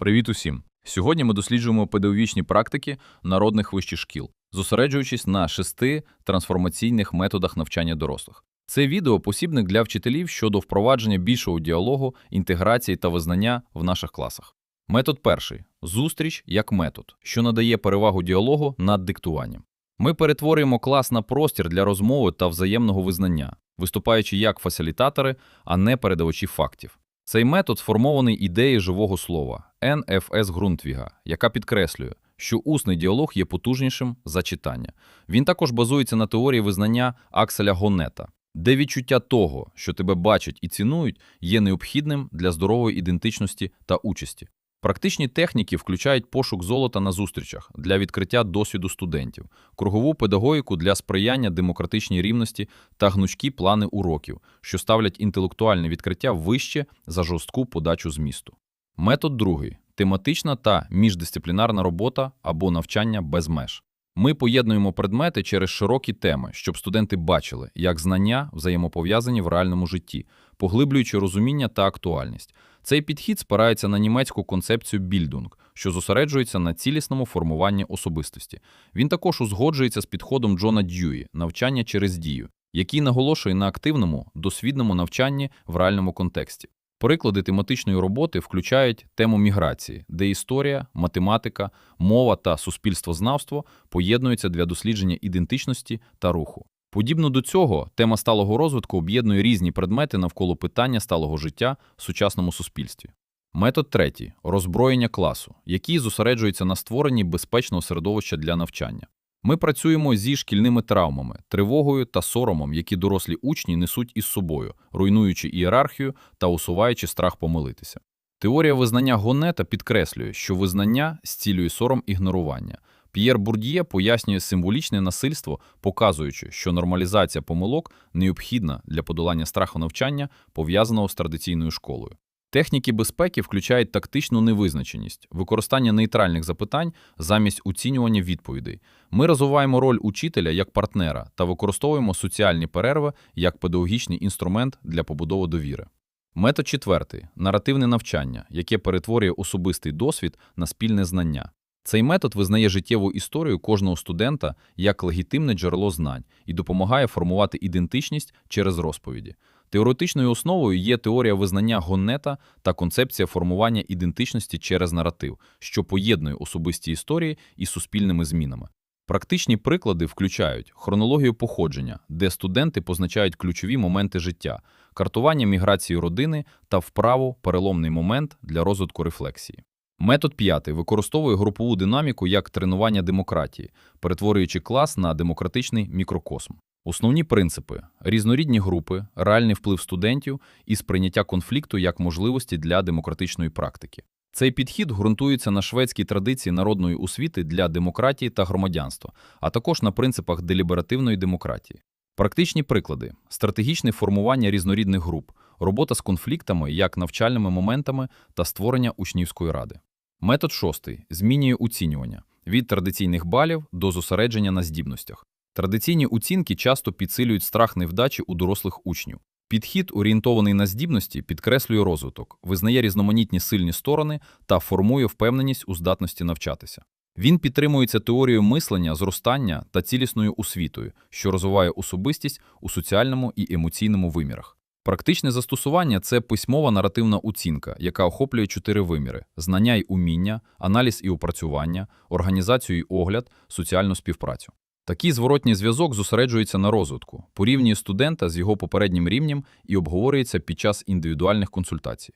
Привіт усім! Сьогодні ми досліджуємо педагогічні практики народних вищих шкіл, зосереджуючись на шести трансформаційних методах навчання дорослих. Це відео посібник для вчителів щодо впровадження більшого діалогу, інтеграції та визнання в наших класах. Метод перший зустріч як метод, що надає перевагу діалогу над диктуванням. Ми перетворюємо клас на простір для розмови та взаємного визнання, виступаючи як фасилітатори, а не передавачі фактів. Цей метод сформований ідеєю живого слова НФС Грунтвіга, яка підкреслює, що усний діалог є потужнішим за читання. Він також базується на теорії визнання Акселя Гонета, де відчуття того, що тебе бачать і цінують, є необхідним для здорової ідентичності та участі. Практичні техніки включають пошук золота на зустрічах для відкриття досвіду студентів, кругову педагогіку для сприяння демократичній рівності та гнучкі плани уроків, що ставлять інтелектуальне відкриття вище за жорстку подачу змісту. Метод другий тематична та міждисциплінарна робота або навчання без меж. Ми поєднуємо предмети через широкі теми, щоб студенти бачили, як знання взаємопов'язані в реальному житті, поглиблюючи розуміння та актуальність. Цей підхід спирається на німецьку концепцію більдунг, що зосереджується на цілісному формуванні особистості. Він також узгоджується з підходом Джона Дьюї навчання через дію, який наголошує на активному, досвідному навчанні в реальному контексті. Приклади тематичної роботи включають тему міграції, де історія, математика, мова та суспільствознавство поєднуються для дослідження ідентичності та руху. Подібно до цього, тема сталого розвитку об'єднує різні предмети навколо питання сталого життя в сучасному суспільстві. Метод третій роззброєння класу, який зосереджується на створенні безпечного середовища для навчання. Ми працюємо зі шкільними травмами, тривогою та соромом, які дорослі учні несуть із собою, руйнуючи ієрархію та усуваючи страх помилитися. Теорія визнання Гонета підкреслює, що визнання зцілює сором ігнорування. П'єр Бурд'є пояснює символічне насильство, показуючи, що нормалізація помилок необхідна для подолання страху навчання, пов'язаного з традиційною школою. Техніки безпеки включають тактичну невизначеність, використання нейтральних запитань замість оцінювання відповідей. Ми розвиваємо роль учителя як партнера та використовуємо соціальні перерви як педагогічний інструмент для побудови довіри. Метод четвертий наративне навчання, яке перетворює особистий досвід на спільне знання. Цей метод визнає життєву історію кожного студента як легітимне джерело знань і допомагає формувати ідентичність через розповіді. Теоретичною основою є теорія визнання Гоннета та концепція формування ідентичності через наратив, що поєднує особисті історії із суспільними змінами. Практичні приклади включають хронологію походження, де студенти позначають ключові моменти життя, картування міграції родини та вправу переломний момент для розвитку рефлексії. Метод п'ятий використовує групову динаміку як тренування демократії, перетворюючи клас на демократичний мікрокосм. Основні принципи різнорідні групи, реальний вплив студентів і сприйняття конфлікту як можливості для демократичної практики. Цей підхід ґрунтується на шведській традиції народної освіти для демократії та громадянства, а також на принципах деліберативної демократії. Практичні приклади: стратегічне формування різнорідних груп, робота з конфліктами як навчальними моментами та створення учнівської ради. Метод шостий змінює оцінювання від традиційних балів до зосередження на здібностях. Традиційні оцінки часто підсилюють страх невдачі у дорослих учнів. Підхід, орієнтований на здібності, підкреслює розвиток, визнає різноманітні сильні сторони та формує впевненість у здатності навчатися. Він підтримується теорією мислення, зростання та цілісною освітою, що розвиває особистість у соціальному і емоційному вимірах. Практичне застосування це письмова наративна оцінка, яка охоплює чотири виміри: знання й уміння, аналіз і опрацювання, організацію й огляд, соціальну співпрацю. Такий зворотній зв'язок зосереджується на розвитку, порівнює студента з його попереднім рівнем і обговорюється під час індивідуальних консультацій.